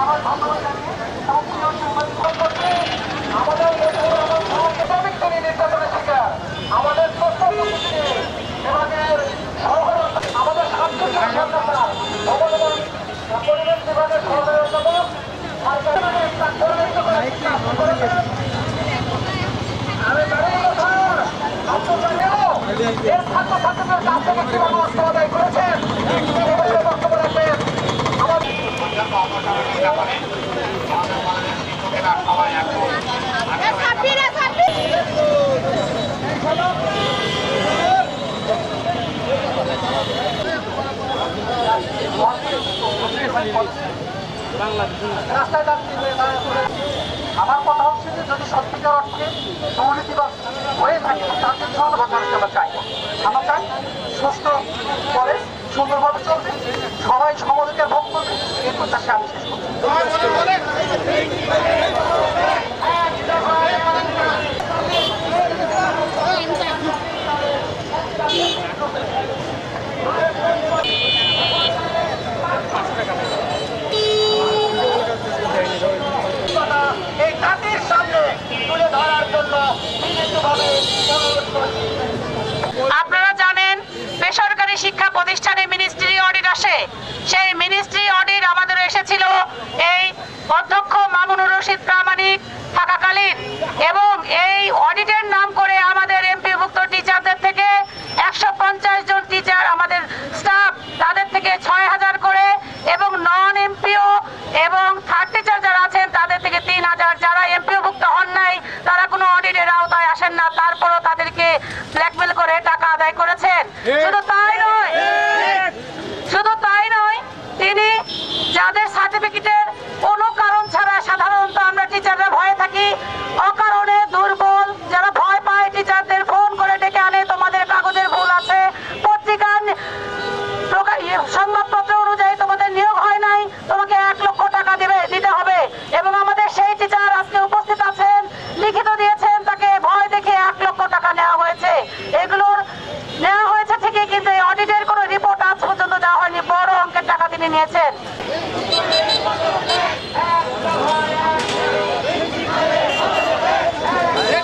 আমার ধন্যবাদ জানিয়ে এবং প্রিয় আমাদের একাডেমিক শ্রেণি আমাদের প্রত্যেককে বিভাগের আমি জানি না স্যার কাছ থেকে রাস্তায় আমার কথা হচ্ছে যে যদি সত্যিকার অর্থে দুর্নীতিবাদ হয়ে থাকে তাদের সমাধান মানুষ আমরা চাই চাই সুস্থ কলেজ সুন্দরভাবে চলবে সবাই সমাজকে ভোগ করবে। এই প্রত্যাশা আমি শেষ করছি। সেই মিনিস্ট্রি অডিট আমাদের এসেছিল। এই অধ্যক্ষ মামুনুর রশিদ প্রামাণিক থাকাকালীন এবং এই অডিটের নাম করে আমাদের এমপিভুক্ত টিচারদের থেকে একশো পঞ্চাশ জন টিচার আমাদের স্টাফ তাদের থেকে ছয় হাজার করে এবং নন এমপিও এবং থার্ড টিচার যারা আছেন তাদের থেকে তিন হাজার যারা এমপিওভুক্ত হন নাই তারা কোনো অডিটের আওতায় আসেন না তারপরও তাদেরকে ব্ল্যাকমেল করে টাকা আদায় করেছেন শুধু তাই নয় শুধু তাই নয় তিনি যাদের সার্টিফিকেটের কোনো কারণ ছাড়া সাধারণত আমরা টিচাররা ভয়ে থাকি। অকারণে দুর্বল যারা ভয় পায় টিচারদের ফোন করে ডেকে আনে তোমাদের কাগজের ভুল আছে। পত্রিকার ইয়ে, সংবাদপত্র অনুযায়ী তোমাদের নিয়োগ হয় নাই তোমাকে এক লক্ষ টাকা দেবে দিতে হবে। এবং আমাদের সেই টিচার আজকে উপস্থিত আছেন লিখিত দিয়েছেন তাকে ভয় দেখে এক লক্ষ টাকা নেওয়া হয়েছে। এগুলোর নেওয়া হয়েছে ঠিকই কিন্তু অডিটের কোনো রিপোর্ট আজ পর্যন্ত দেওয়া হয়নি বড় অঙ্কের টাকা তিনি নিয়েছেন।